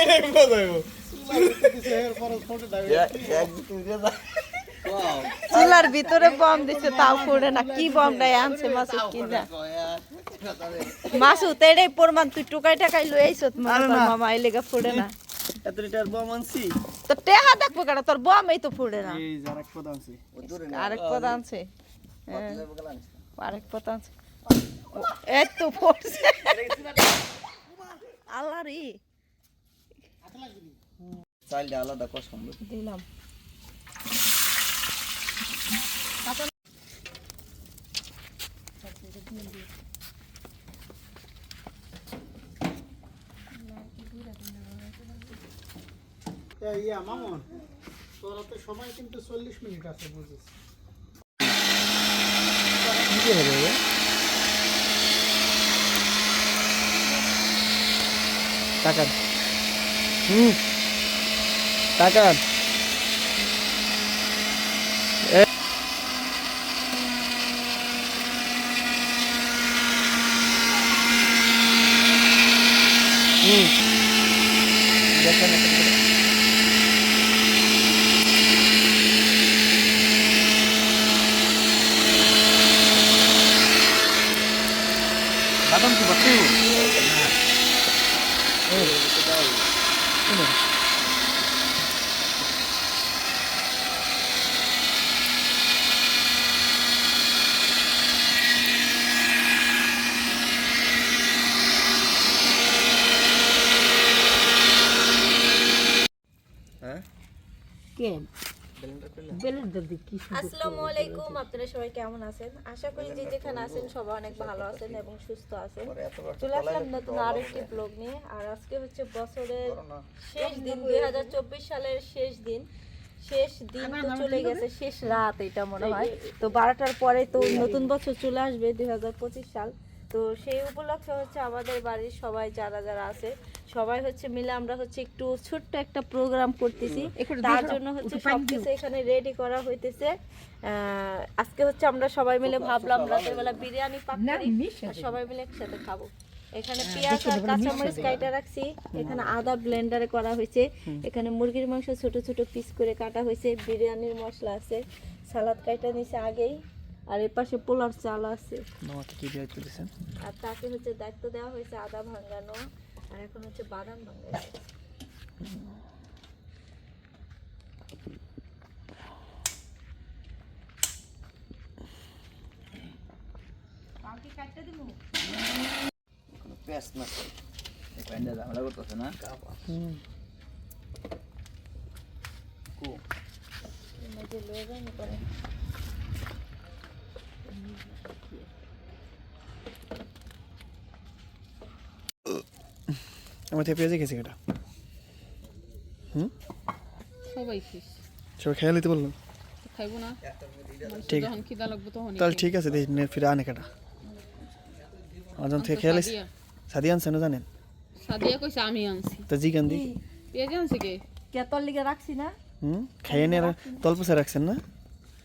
এটাই মজা হইব চুলার ভিতরে বম দিছে তাও ফুড়ে না। কি বম নাই আনছে মাসুদ কিনা মাসুদ এটাই প্রমাণ তুই টুকাই টাকাই লই আইছ মামা এই লেগে ফুড়ে না। এত লিটার বম আনছি। তো টেহা দেখব কেন তোর বম এই তো ফুড়ে না। এই যার এক পদ আনছি। আরেক পদ আনছে। হ্যাঁ, আরেক পদ আনছে। এই তো পড়ছে আল্লাহ রে চাইলে আলাদা কষ্ট দিলাম। ইয়া মামন তোরা তো সময় কিন্তু চল্লিশ মিনিট আছে বুঝিস। টাকার হুম টাকার হুম দেখেন বাদাম কি বাচ্চা হ্যাঁ কে আসসালামু আলাইকুম আপনারা সবাই কেমন আছেন? আশা করি যে যেখানে আছেন সবাই অনেক ভালো আছেন এবং সুস্থ আছেন। চলে আসলাম নতুন আরও একটি ব্লগ নিয়ে। আর আজকে হচ্ছে বছরের শেষ দিন দুই হাজার চব্বিশ সালের শেষ দিন। শেষ দিন তো চলে গেছে শেষ রাত এটা মনে হয়। তো বারোটার পরে তো নতুন বছর চলে আসবে দুই হাজার পঁচিশ সাল। তো সেই উপলক্ষে হচ্ছে আমাদের বাড়ির সবাই যারা যারা আছে সবাই হচ্ছে মিলে আমরা হচ্ছে একটু ছোট্ট একটা প্রোগ্রাম করতেছি। তার জন্য হচ্ছে সবকিছু এখানে রেডি করা হইতেছে। আজকে হচ্ছে আমরা সবাই মিলে ভাবলাম রাতের বেলা বিরিয়ানি পাক সবাই মিলে একসাথে খাব। এখানে পেঁয়াজ আর কাঁচামরিচ কাইটা রাখছি। এখানে আদা ব্লেন্ডারে করা হয়েছে। এখানে মুরগির মাংস ছোট ছোট পিস করে কাটা হয়েছে। বিরিয়ানির মশলা আছে। সালাদ কাইটা নিছে আগেই। আর এর পাশে পোলার চাল আছে। আমাকে কি দায়িত্ব দিয়েছেন আর তাকে হচ্ছে দায়িত্ব দেওয়া হয়েছে আদা ভাঙানো আর এখন হচ্ছে বাদাম ভাঙানো। ঝামেলা করতেছে না? কু এই যে লয়ে যায়নি পরে। আমার থেকে পেঁয়াজে গেছে এটা। হুম? সবাই খিস সবাই খেয়াল দিতে বলল? খাইবো না। ঠিক যখন খিদা লাগবে তখন তাহলে ঠিক আছে দেখি নে ফিরে আনে কেটা। আমার থেকে খেয়াল এসে সাদি আনছে না জানেন? সাদিয়া কইছে আমি আনছি। তো জিগান দি পেঁয়াজ আনছে কে? কে তোর লিগে রাখছি না? হুম? খাইয়ে নিয়ে আর তলপসে রাখছেন না?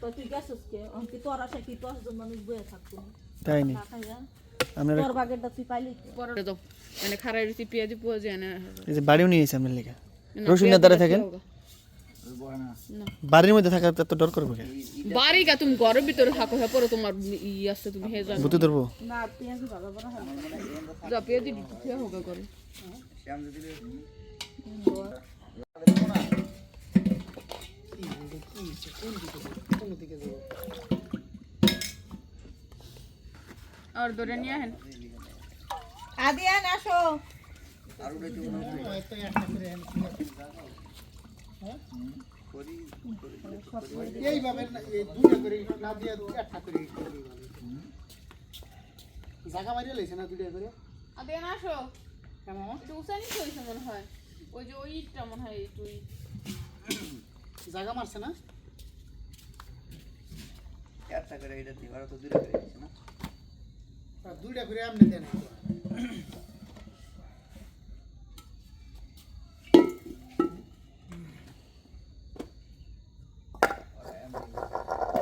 তো তুই গেছিস কে? অঙ্কি তোর আশা কি দশজন মানুষ বয়ে থাকতো তাই নি? আপনারা তোর বাগেরটা তুই পাইলি পরে দাও। এনে খারাই রুচি পেঁয়াজ পোয়া যায় এই যে বাড়িও নিয়ে এসে আপনার লেগে। রসুনের দ্বারা থাকেন? বাড়ির মধ্যে থাকার তো ডর করব বাড়ি গা তুমি ঘরের ভিতরে থাকো হ্যাঁ পরে তোমার ই আছে তুমি হে জানো। বুতে ধরবো? না পেঁয়াজ ভালো বড় যা পেঁয়াজ দিবি খেয়ে করে শ্যাম আর ধরে নিয়ে আহেন আদিয়ান আসো এইভাবে দুইটা করে না দিয়ে একটা করে করি জায়গা মারিয়ে লাইছে না দুইটা করে আদেন আসো কেমন উসানি কইছে মনে হয় ওই যে ওই ইটটা মনে হয় একটু ই- জায়গা মারছে না? একটা করে এটা দিই তো দুইটা করে দিচ্ছে না? আর দুইটা করে আপনি দেন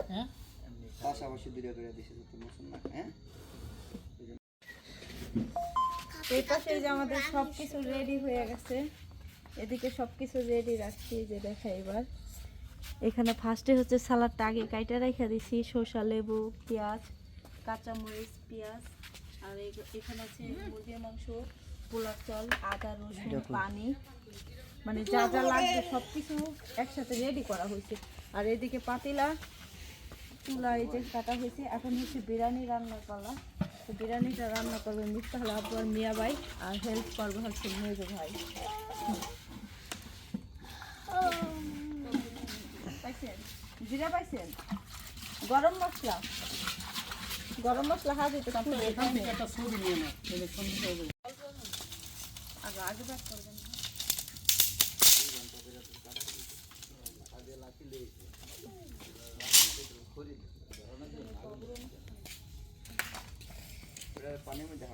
হ্যাঁ? পাশাপাশি দুইটা করে দিছে তো মুসলমান হ্যাঁ? এই পাশে যে আমাদের সব কিছু রেডি হয়ে গেছে। এদিকে সব কিছু রেডি রাখছি যে দেখা এবার। এখানে ফার্স্টে হচ্ছে সালাডটা আগে কাইটা রেখে দিছি শসা লেবু পেঁয়াজ কাঁচামরিচ পেঁয়াজ আর এই- এখানে আছে মুরগির মাংস পোলার চাল আদা রসুন পানি। মানে যা যা লাগবে সব কিছু একসাথে রেডি করা হয়েছে। আর এদিকে পাতিলা চুলা এই যে কাটা হয়েছে। এখন হচ্ছে বিরিয়ানি রান্নার পালা। তো বিরিয়ানিটা রান্না করবে মিফতাহুল আব্বু আর মিয়া ভাই আর হেল্প করবে হচ্ছে মেজো ভাই। পাইছেন? জিরা পাইছেন? গরম মশলা? গরম মশলা হাতে তো খুব এখান থেকে একটা ছবি নিয়ে নাও তাহলে সুন্দর হবে আর আগে ব্যাক করবেন না। পানির মধ্যে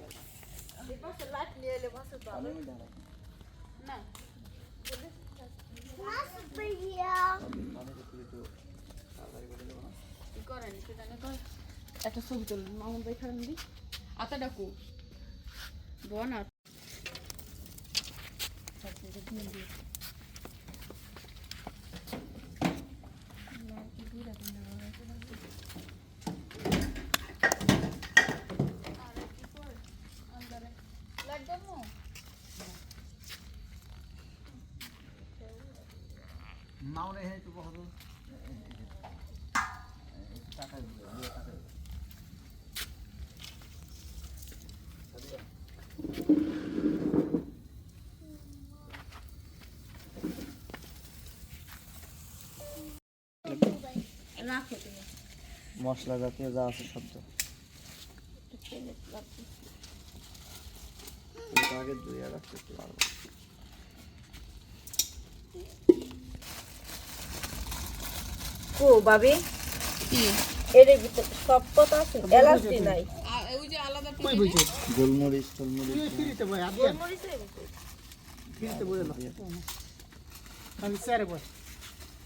পাশে লাইট একটা ছবি তুলুন মামুন ভাই খারান দি আতা ডাকু। বোন আর নাও হ্যাঁ তো বহুত টাকা দিয়ে টাকা মশলা জাতীয় যা আছে সব তো এটা আগে ধুয়ে রাখতে একটু পারব। ও বাবি কি? এর ভিতরে সব কথা আছে এলাচি নাই। ওই যে আলাদা কই বুঝছ গোলমরিচ টলমরিচ। তুই ফিরিতে বই আর গোলমরিচের ফিরিতে বই না আমি স্যারে বই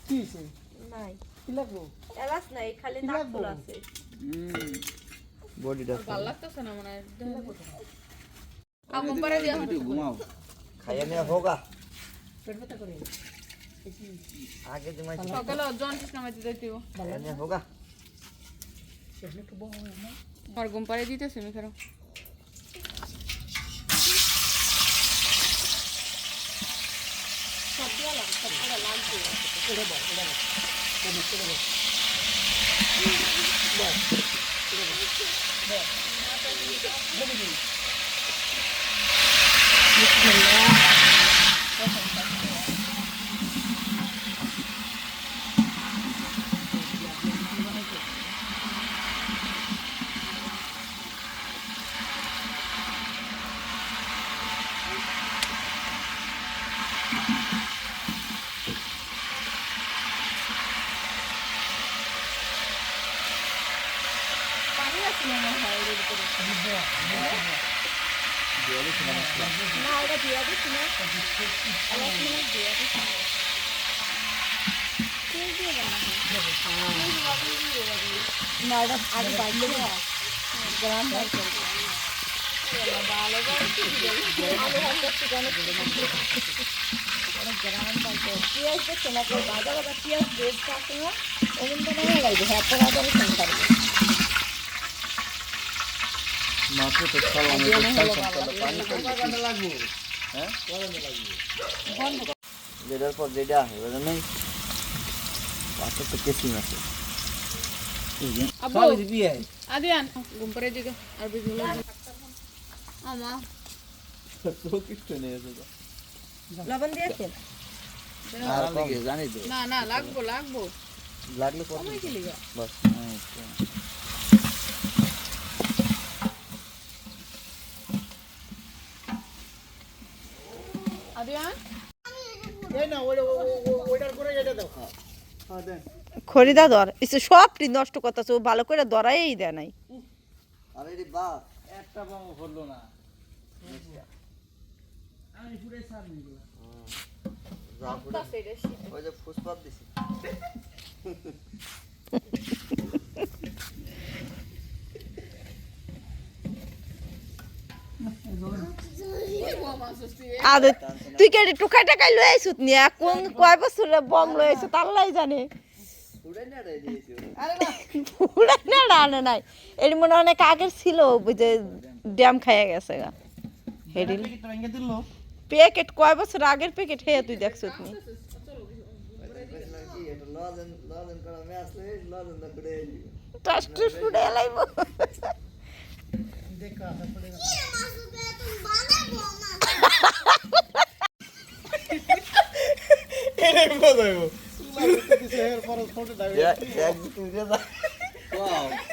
কি হইছে? নাই। কি লাগবো? এলাচ নাই খালি কি লাগবো? নাকফুল আছে বডিটা ভালো লাগতেছে না মনে হয়? আগুন পারে দিয়া ঘুমাও। খাইয়ে নিয়ে হোগা। পেট ব্যথা করে? আগে দিমাই সকালে জন কৃষ্ণ মাইতে যাইতে হবে। খাইয়ে নিয়ে হোগা। আর ঘুম পারে দিতেছে আমি খারাপ পানি আছে মনে হয় এর ভিতরে না এটা দিয়ে দিচ্ছি না এলাচ মানে দিয়ে দিচ্ছি না। তেল দিয়ে বানাবো। না এটা আগে বাইরে গ্রাম বাইর করব ভালো অনেক গ্রাম করব পেঁয়াজ দেখছে না কেউ বাজা বাজা পেঁয়াজ বেশ থাকে না ওমন বানানো লাগবে হ্যাঁ তো বাজারে ফোন করবে মাত্র তো খালাম পানি লাগবো হ্যাঁ যেটার পর যেটা এবার নেই পাশে তো কেসিং আছে আব্বু সব দিয়ে আদিয়ান ঘুম পারে দিকে আর বিজুলা আমা তো কিছু নেই আছে তো লবণ দিয়েছেন আর দিকে জানি তো না না লাগবো লাগবো লাগলে কত কমাই কি লিগা বাস আদিয়ান এই না ওই ওইটার করে এটা দাও হ্যাঁ দেন খরিদা দর এসে সবটি নষ্ট করতেছে ও ভালো করে দরাই দেয় নাই। আরে রে একটা বামও হলো না। আমি পুরো সার নিয়ে গেলাম। ওই যে ফুসপাত দিছি। আরে তুই কে টুকাই টাকাই লই আইছত নিয়া কোন কয় বছর বম লই আইছত আল্লাহ জানে। পুরা না রানে নাই। এর মনে অনেক আগের ছিল যে ড্যাম খাইয়া গেছে গা। হেডিল প্যাকেট কয় বছর আগের প্যাকেট হে তুই দেখছত নি? টাস্ট ফুডে লাইব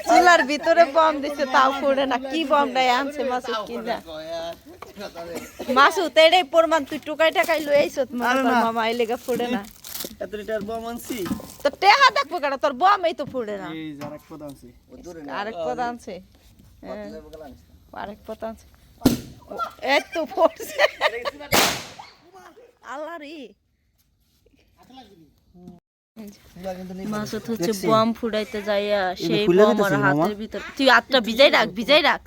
চুলার ভিতরে বম দিছে তাও ফুড়ে না। কি বমটাই আনছে মাসুদ কি না মাসুদ এটাই প্রমাণ তুই টুকাই টাকাই লই আইছত মনে মামা এই লেগে ফুড়ে না। এত লিটার বম আনছি? তো টেহা দেখব কেন তোর বম এই তো ফুড়ে না। এই পদ আনছি। আরেক পদ আনছে। হ্যাঁ, আরেক পদ আনছে। এই তো পড়ছে আল্লাহ রে। মাসুদ হচ্ছে বম ফুটাইতে যাইয়া সেই বম আর হাতের ভিতর তুই আটটা ভিজাই রাখ ভিজাই রাখ।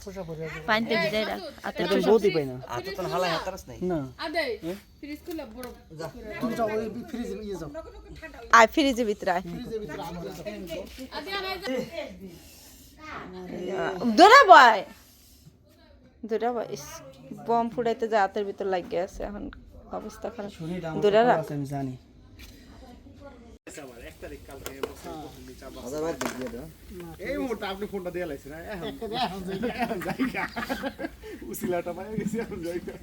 পানিতে ভিজাই রাখ এটা বলতে পাই না। না। আদে ফ্রিজ খুলে বড় তুমি যাও ওই ফ্রিজে নিয়ে যাও। আয় ফ্রিজের ভিতরে আয়। ফ্রিজের ভিতরে আদে আনাই দূরে বয়। দূরে বয় বম ফুটাইতে যা হাতের ভিতর লাগিয়ে আছে এখন অবস্থা খারাপ। দূরে রাখ। আমি জানি। এই মুহূর্তে আপনি ফোনটা দিয়ে লাইছেন এখন যাই এখন জায়গা উসিলাটা পাই গেছি এখন জায়গা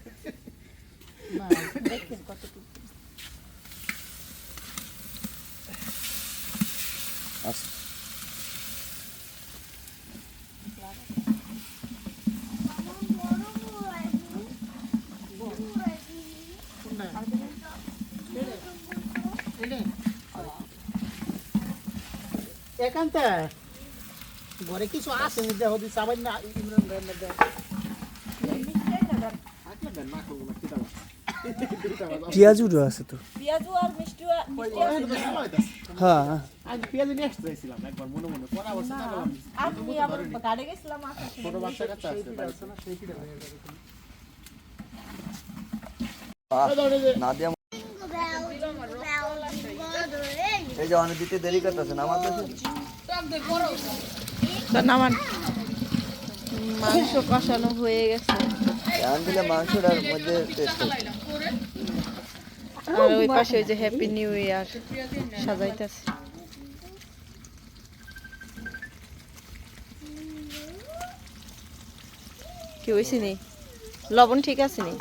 একান্তে। ঘরে কিছু আছে দেহ দি চাবাই না ইমরান পেঁয়াজুরও আছে। তো পেঁয়াজু আর মিষ্টি হ্যাঁ আমি পেঁয়াজ নিয়ে আসতে একবার মনে মনে। পরে আবার চিন্তা আমি আবার গাড়ি গেছিলাম ছোট বাচ্চা কাচ্চা আছে। সেই পিঠা হয়ে যাবে নাদিয়া এই যে অনেক দিতে দেরি করতেছেন আমার নামান মাংস কষানো হয়ে গেছে। দিলে মাংসটার মধ্যে টেস্ট আর ওই পাশে ওই যে হ্যাপি নিউ ইয়ার সাজাইতেছে। কি হয়েছে নি? লবণ ঠিক আছে নি?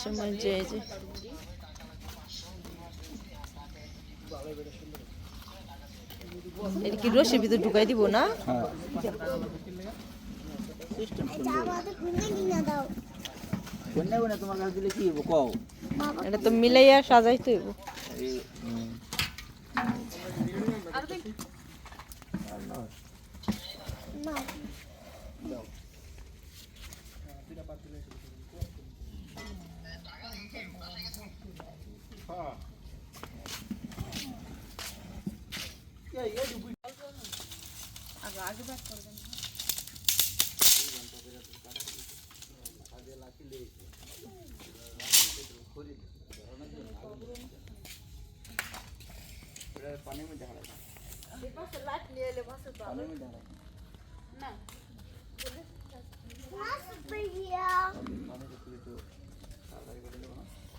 এই পাশে যে এই যে। এটা কি রসি ভিতরে ঢুকাই দিব না? কন্যা বনে তোমার কাছে দিলে কি হব কও। এটা তো মিলাইয়া সাজাইতে হইব।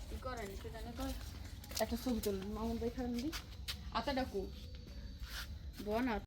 কি করেন সেটা না। কয় একটা ছবি তুলুন। মামুন ভাই খারাপ দি। আতা ডাকু বোন আর